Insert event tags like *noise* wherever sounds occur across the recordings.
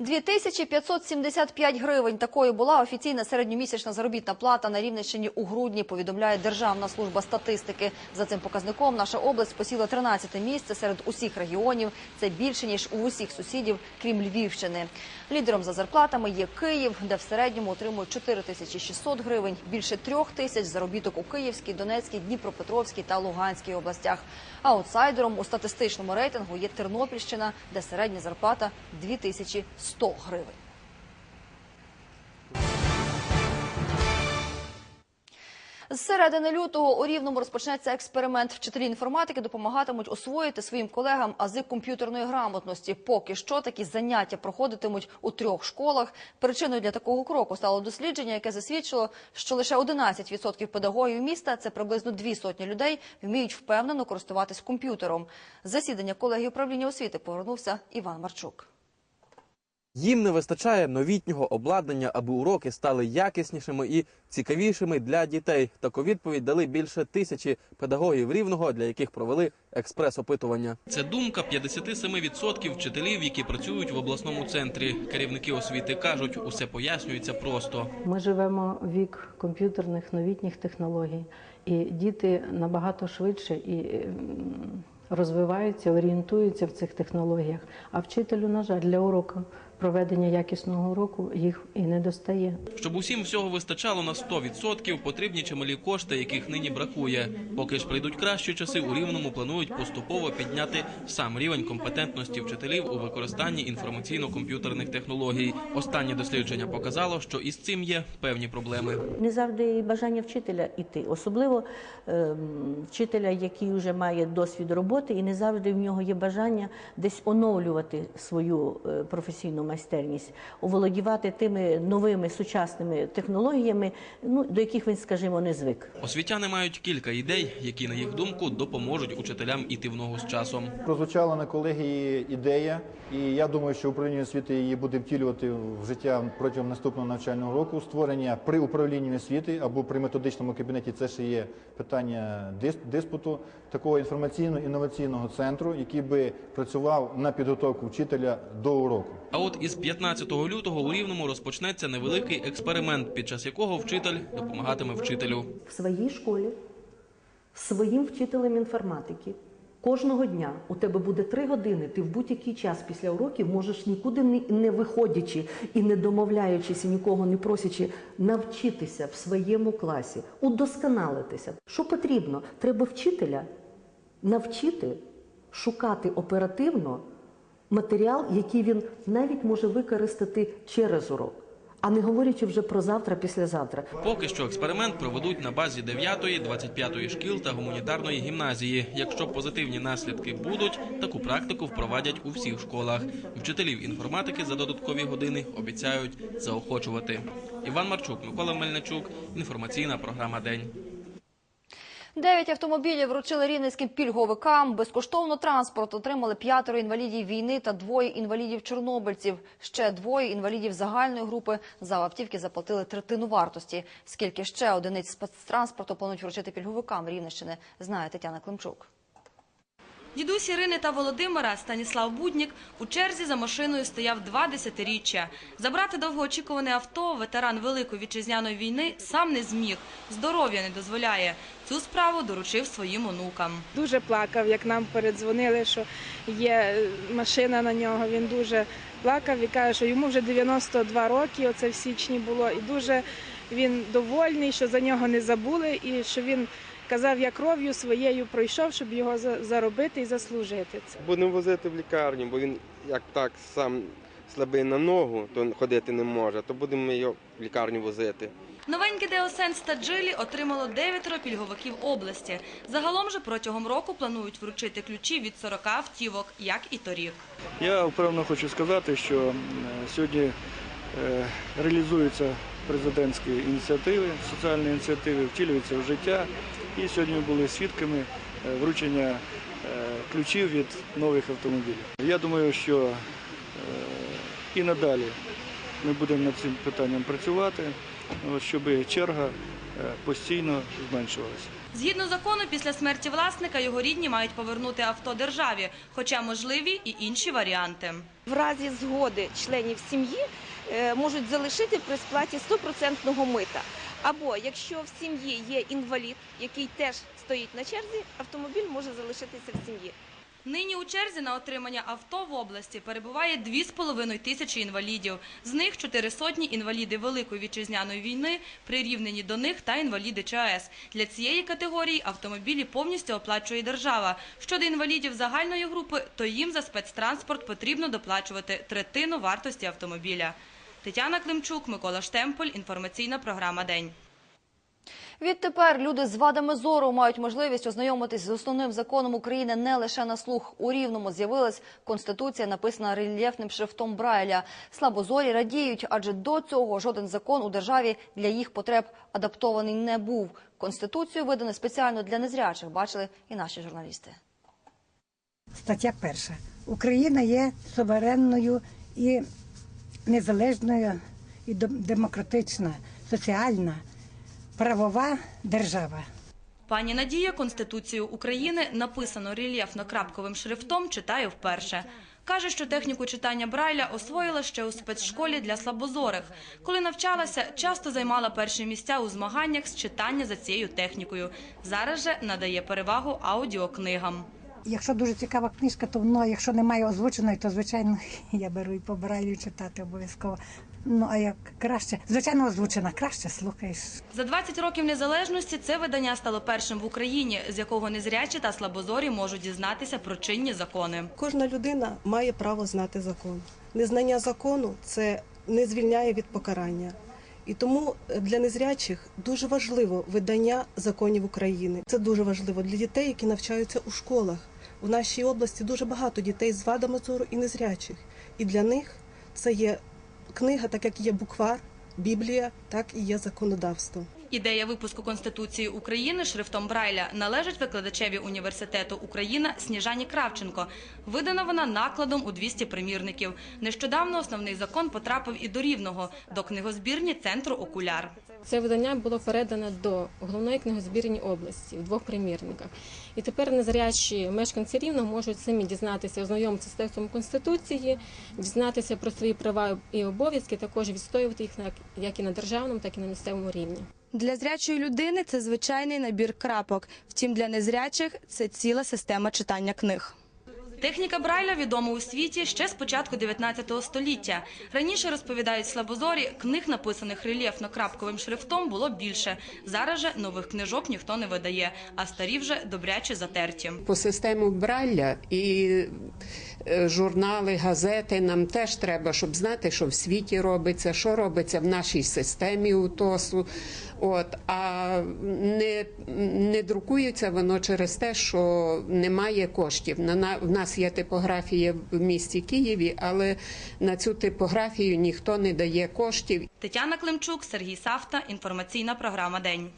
2575 гривень. Такою була офіційна середньомісячна заробітна плата на Рівненщині у грудні, повідомляє Державна служба статистики. За цим показником наша область посіла 13 місце серед усіх регіонів. Це більше, ніж у усіх сусідів, крім Львівщини. Лідером за зарплатами є Київ, де в середньому отримують 4600 гривень, більше трьох тисяч заробіток у Київській, Донецькій, Дніпропетровській та Луганській областях. Аутсайдером у статистичному рейтингу є Тернопільщина, де середня зарплата 2100 гривень. З середини лютого у Рівному розпочнеться експеримент. Вчителі інформатики допомагатимуть освоїти своїм колегам ази комп'ютерної грамотності. Поки що такі заняття проходитимуть у трьох школах. Причиною для такого кроку стало дослідження, яке засвідчило, що лише 11% педагогів міста, це приблизно дві сотні людей, вміють впевнено користуватись комп'ютером. Засідання колегії управління освіти повернувся Іван Марчук. Їм не вистачає новітнього обладнання, аби уроки стали якіснішими і цікавішими для дітей. Таку відповідь дали більше тисячі педагогів рівного, для яких провели експрес-опитування. Це думка 57% вчителів, які працюють в обласному центрі. Керівники освіти кажуть, усе пояснюється просто. Ми живемо в вік комп'ютерних новітніх технологій, і діти набагато швидше і розвиваються, орієнтуються в цих технологіях. А вчителю, на жаль, для уроку проведення якісного уроку їх і не достає. Щоб усім всього вистачало на 100%, потрібні чималі кошти, яких нині бракує. Поки ж прийдуть кращі часи, у рівному планують поступово підняти сам рівень компетентності вчителів у використанні інформаційно-комп'ютерних технологій. Останнє дослідження показало, що із цим є певні проблеми. Не завжди бажання вчителя йти, особливо ем, вчителя, який вже має досвід роботи, і не завжди в нього є бажання десь оновлювати свою е, професійну майстерність, оволодівати тими новими сучасними технологіями, ну до яких він, скажімо, не звик. Освітяни мають кілька ідей, які, на їх думку, допоможуть учителям іти в ногу з часом. Прозвучала на колегії ідея, і я думаю, що управління освіти її буде втілювати в життя протягом наступного навчального року. Створення при управлінні освіти або при методичному кабінеті це ще є питання дис- диспуту такого інформаційно-інноваційного центру, який би працював на підготовку вчителя до уроку. А от із 15 лютого у Рівному розпочнеться невеликий експеримент, під час якого вчитель допомагатиме вчителю. в своїй школі своїм вчителем інформатики. Кожного дня у тебе буде три години. Ти в будь-який час після уроків можеш нікуди не- виходячи і не домовляючись, і нікого не просячи, навчитися в своєму класі, удосконалитися. Що потрібно? Треба вчителя навчити шукати оперативно матеріал, який він навіть може використати через урок, а не говорячи вже про завтра, післязавтра. Поки що експеримент проведуть на базі 9, 25 шкіл та гуманітарної гімназії. Якщо позитивні наслідки будуть, таку практику впровадять у всіх школах. Вчителів інформатики за додаткові години обіцяють заохочувати. Іван Марчук, Микола Мельничук. Інформаційна програма День. Дев'ять автомобілів вручили рівненським пільговикам. Безкоштовно транспорт отримали п'ятеро інвалідів війни та двоє інвалідів-чорнобильців. Ще двоє інвалідів загальної групи за автівки заплатили третину вартості. Скільки ще одиниць спецтранспорту планують вручити пільговикам Рівненщини, знає Тетяна Климчук. Дідусь Ірини та Володимира Станіслав Буднік у черзі за машиною стояв два десятиріччя. Забрати довгоочікуване авто ветеран Великої вітчизняної війни сам не зміг. Здоров'я не дозволяє. Цю справу доручив своїм онукам. Дуже плакав, як нам передзвонили, що є машина на нього. Він дуже плакав і каже, що йому вже 92 роки, оце в січні було, і дуже він довольний, що за нього не забули, і що він казав, я кров'ю своєю пройшов, щоб його за- заробити і заслужити це. Будемо возити в лікарню, бо він як так сам слабий на ногу, то ходити не може, то будемо його в лікарню возити. Новеньке Деосенс та Джилі отримало дев'ятеро пільговиків області. Загалом же протягом року планують вручити ключі від 40 автівок, як і торік. Я впевнено хочу сказати, що е, сьогодні е, реалізуються президентські ініціативи, соціальні ініціативи, втілюються в життя. І сьогодні ми були свідками е, вручення е, ключів від нових автомобілів. Я думаю, що е, і надалі ми будемо над цим питанням працювати, щоб черга постійно зменшувалася. Згідно закону, після смерті власника його рідні мають повернути авто державі, хоча можливі і інші варіанти. В разі згоди членів сім'ї можуть залишити при сплаті 100% мита. Або якщо в сім'ї є інвалід, який теж стоїть на черзі, автомобіль може залишитися в сім'ї. Нині у черзі на отримання авто в області перебуває 2,5 тисячі інвалідів. З них чотири сотні інваліди Великої вітчизняної війни, прирівнені до них та інваліди ЧАЕС. Для цієї категорії автомобілі повністю оплачує держава. Щодо інвалідів загальної групи, то їм за спецтранспорт потрібно доплачувати третину вартості автомобіля. Тетяна Климчук, Микола Штемполь, інформаційна програма «День». Відтепер люди з вадами зору мають можливість ознайомитись з основним законом України не лише на слух. У Рівному з'явилась конституція, написана рельєфним шрифтом Брайля. Слабозорі радіють, адже до цього жоден закон у державі для їх потреб адаптований не був. Конституцію видано спеціально для незрячих. Бачили і наші журналісти. Стаття перша. Україна є суверенною і незалежною і демократична, соціальна, правова держава. Пані Надія Конституцію України написано рельєфно-крапковим шрифтом читає вперше. Каже, що техніку читання Брайля освоїла ще у спецшколі для слабозорих. Коли навчалася, часто займала перші місця у змаганнях з читання за цією технікою. Зараз же надає перевагу аудіокнигам. Якщо дуже цікава книжка, то воно, якщо немає озвученої, то звичайно *laughs* я беру і по Брайлю читати обов'язково. Ну а як краще, звичайно, озвучена, краще слухаєш. За 20 років незалежності це видання стало першим в Україні, з якого незрячі та слабозорі можуть дізнатися про чинні закони. Кожна людина має право знати закон. Незнання закону це не звільняє від покарання. І тому для незрячих дуже важливо видання законів України. Це дуже важливо для дітей, які навчаються у школах. У нашій області дуже багато дітей з вадами зору і незрячих. І для них це є книга, так як є буквар, Біблія, так і є законодавство. Ідея випуску Конституції України шрифтом Брайля належить викладачеві університету Україна Сніжані Кравченко. Видана вона накладом у 200 примірників. Нещодавно основний закон потрапив і до Рівного, до книгозбірні центру Окуляр. Це видання було передано до головної книгозбірні області в двох примірниках. І тепер незрячі мешканці Рівного можуть самі дізнатися, ознайомитися з текстом Конституції, дізнатися про свої права і обов'язки, також відстоювати їх як і на державному, так і на місцевому рівні. Для зрячої людини це звичайний набір крапок. Втім, для незрячих це ціла система читання книг. Техніка Брайля відома у світі ще з початку 19 століття. Раніше, розповідають слабозорі, книг, написаних рельєфно-крапковим шрифтом, було більше. Зараз же нових книжок ніхто не видає, а старі вже добряче затерті. По систему Брайля і е, журнали, газети нам теж треба, щоб знати, що в світі робиться, що робиться в нашій системі УТОСу. От, а не, не друкується воно через те, що немає коштів. На, на, в нас є типографія в місті Києві, але на цю типографію ніхто не дає коштів. Тетяна Климчук, Сергій Савта. Інформаційна програма «День».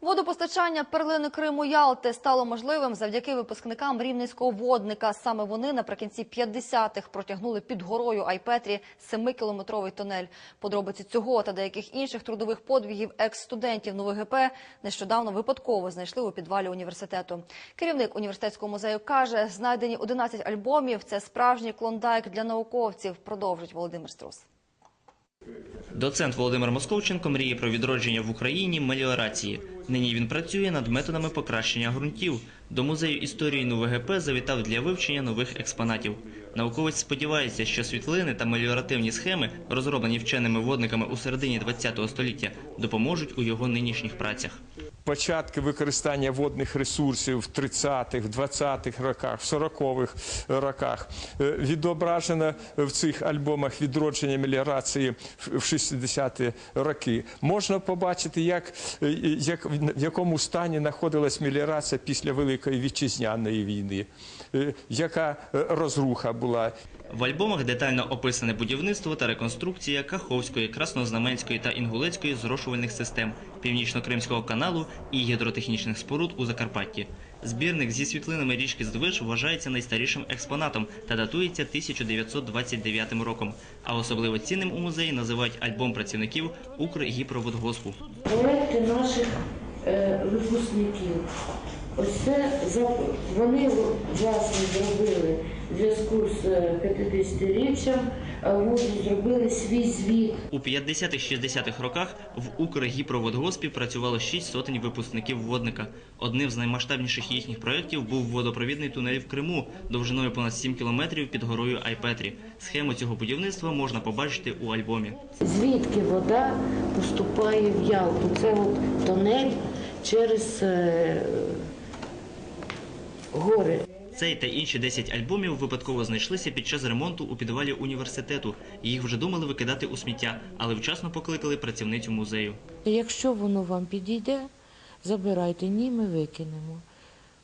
Водопостачання перлини Криму Ялти стало можливим завдяки випускникам рівненського водника. Саме вони наприкінці 50-х протягнули під горою Айпетрі 7-кілометровий тунель. Подробиці цього та деяких інших трудових подвігів екс-студентів Нових ГП нещодавно випадково знайшли у підвалі університету. Керівник університетського музею каже, знайдені 11 альбомів – це справжній клондайк для науковців. Продовжить Володимир Струс. Доцент Володимир Московченко мріє про відродження в Україні меліорації. Нині він працює над методами покращення ґрунтів. До музею історії НУВГП завітав для вивчення нових експонатів. Науковець сподівається, що світлини та меліоративні схеми, розроблені вченими водниками у середині ХХ століття, допоможуть у його нинішніх працях. Початки використання водних ресурсів в 30-х, 20-х роках, в 40-х роках. Е, Відображено в цих альбомах відродження меліорації в 60-ті роки. Можна побачити, як, е, як, в якому стані знаходилась меліорація після Великої Вітчизняної війни, яка е, розруха була. В альбомах детально описане будівництво та реконструкція Каховської, Краснознаменської та Інгулецької зрошувальних систем, Північно-Кримського каналу і гідротехнічних споруд у Закарпатті. Збірник зі світлинами річки Здвиж вважається найстарішим експонатом та датується 1929 роком. А особливо цінним у музеї називають альбом працівників Укргіпроводгоспу. проекти наших е, випускників. Ось це за- вони власне зробили в зв'язку з е, 50-річчям е, зробили свій звіт. У 50-60-х роках в Укргіпроводгоспі працювало 6 сотень випускників водника. Одним з наймасштабніших їхніх проєктів був водопровідний тунель в Криму довжиною понад 7 кілометрів під горою Айпетрі. Схему цього будівництва можна побачити у альбомі. Звідки вода поступає в Ялту? Це от тонель через е, гори. Цей та інші 10 альбомів випадково знайшлися під час ремонту у підвалі університету. Їх вже думали викидати у сміття, але вчасно покликали працівницю музею. Якщо воно вам підійде, забирайте, ні, ми викинемо.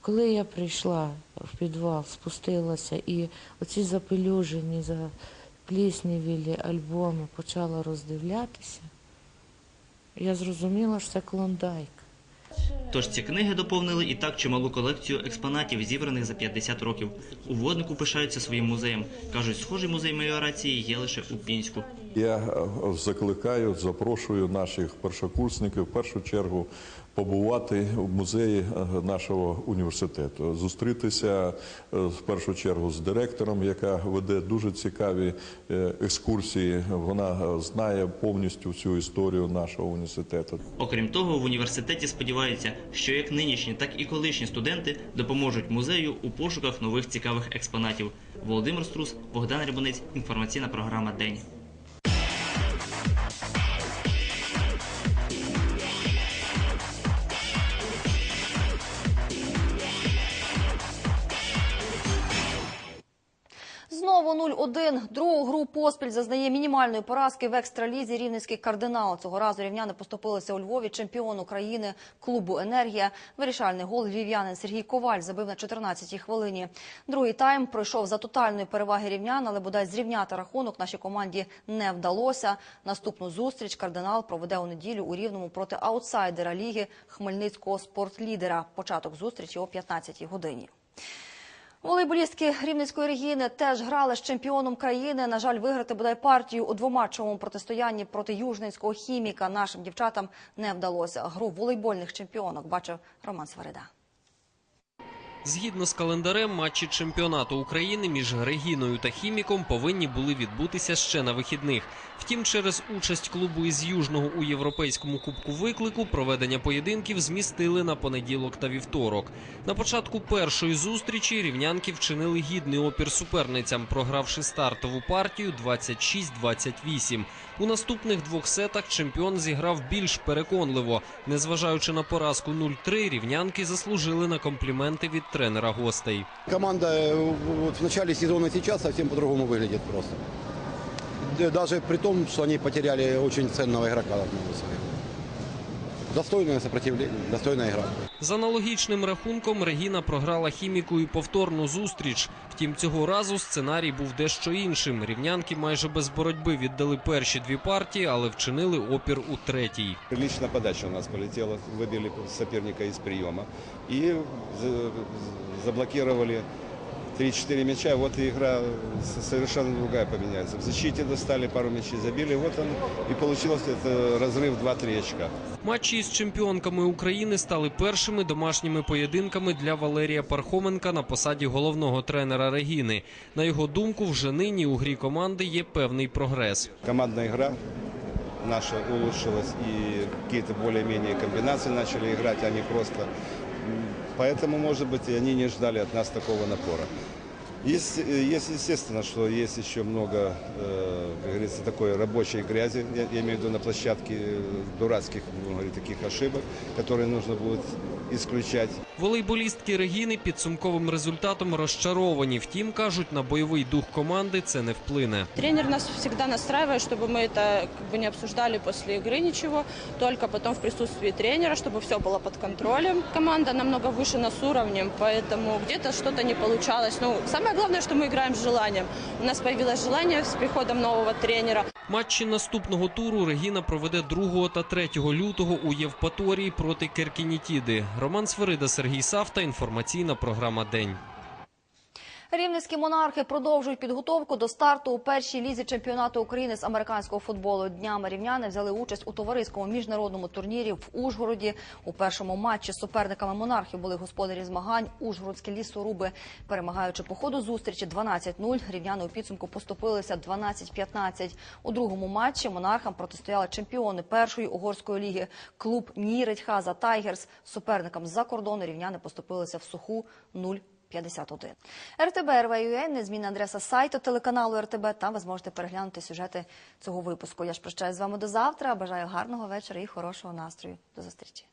Коли я прийшла в підвал, спустилася і оці запелюжені, запліснівілі альбоми почала роздивлятися, я зрозуміла, що це клондайк. Тож ці книги доповнили і так чималу колекцію експонатів, зібраних за 50 років. У воднику пишаються своїм музеєм. Кажуть, схожий музей меліорації є лише у Пінську. Я е, закликаю, запрошую наших першокурсників в першу чергу побувати в музеї е, нашого університету, зустрітися е, в першу чергу з директором, яка веде дуже цікаві е, екскурсії. Вона знає повністю всю історію нашого університету. Окрім того, в університеті сподіваються, що як нинішні, так і колишні студенти допоможуть музею у пошуках нових цікавих експонатів. Володимир Струс, Богдан Рябунець, інформаційна програма День. 0-1. Другу гру поспіль зазнає мінімальної поразки в екстралізі рівненський кардинал. Цього разу рівняни поступилися у Львові чемпіон України клубу «Енергія». Вирішальний гол львів'янин Сергій Коваль забив на 14-й хвилині. Другий тайм пройшов за тотальної переваги рівнян, але бодай зрівняти рахунок нашій команді не вдалося. Наступну зустріч кардинал проведе у неділю у Рівному проти аутсайдера ліги Хмельницького спортлідера. Початок зустрічі о 15-й годині. Волейболістки Рівненської Регіни теж грали з чемпіоном країни. На жаль, виграти бодай партію у двоматчевому протистоянні проти южненського хіміка нашим дівчатам не вдалося. Гру волейбольних чемпіонок бачив Роман Сварида. Згідно з календарем, матчі чемпіонату України між Регіною та Хіміком повинні були відбутися ще на вихідних. Втім, через участь клубу із Южного у європейському кубку виклику проведення поєдинків змістили на понеділок та вівторок. На початку першої зустрічі рівнянки вчинили гідний опір суперницям, програвши стартову партію 26-28. У наступних двох сетах чемпіон зіграв більш переконливо. Незважаючи на поразку 0-3, рівнянки заслужили на компліменти від тренера гостей. Команда э, в начале сезона сейчас совсем по-другому выглядит просто. Да- Даже при том, что они потеряли очень ценного игрока Достойное сопротивление, достойная игра. З аналогічним рахунком Регіна програла хіміку і повторну зустріч. Втім, цього разу сценарій був дещо іншим. Рівнянки майже без боротьби віддали перші дві партії, але вчинили опір у третій. Приличная подача у нас полетела, выбили соперника из приема и за- заблокировали 3-4 мяча. Вот и игра совершенно другая поменяется. В защите достали, пару мячей забили. Вот он и получилось это разрыв 2-3 очка. Матчі із чемпіонками України стали першими домашніми поєдинками для Валерія Пархоменка на посаді головного тренера Регіни. На його думку, вже нині у грі команди є певний прогрес. Командная игра наша улучшилась и какие-то более-менее комбинации начали играть, а не просто. М, Поэтому, может быть, и они не ждали от нас такого напора. Есть, э, есть естественно, что есть еще много, э, как говорится, такой рабочей грязи, я, я имею в виду на площадке, э, дурацких, будем говорить, таких ошибок, которые нужно будет исключать. Волейболістки Регіни підсумковим результатом розчаровані. Втім, кажуть, на бойовий дух команди це не вплине. Тренер нас всегда настраивает, чтобы мы это как бы не обсуждали после игры ничего, только потом в присутствии тренера, чтобы все было под контролем. Команда намного выше нас уровнем, поэтому где-то что-то не получалось. Ну, самое главное, что мы играем с желанием. У нас появилось желание с приходом нового тренера. Матчі наступного туру Регіна проведе 2 та 3 лютого у Євпаторії проти Керкінітіди. Роман Сверида, Сергій Савта. Інформаційна програма День. Рівненські монархи продовжують підготовку до старту у першій лізі чемпіонату України з американського футболу. Днями рівняни взяли участь у товариському міжнародному турнірі в Ужгороді. У першому матчі з суперниками монархів були господарі змагань. Ужгородські лісоруби, перемагаючи по ходу зустрічі 12-0, рівняни у підсумку поступилися 12-15. У другому матчі монархам протистояли чемпіони першої угорської ліги. Клуб Ніредь Хаза Тайгерс. Суперникам з-за кордону рівняни поступилися в суху 0 51. РТБ РВЮН, незмінна адреса сайту телеканалу РТБ. Там ви зможете переглянути сюжети цього випуску. Я ж прощаюсь з вами до завтра. Бажаю гарного вечора і хорошого настрою. До зустрічі.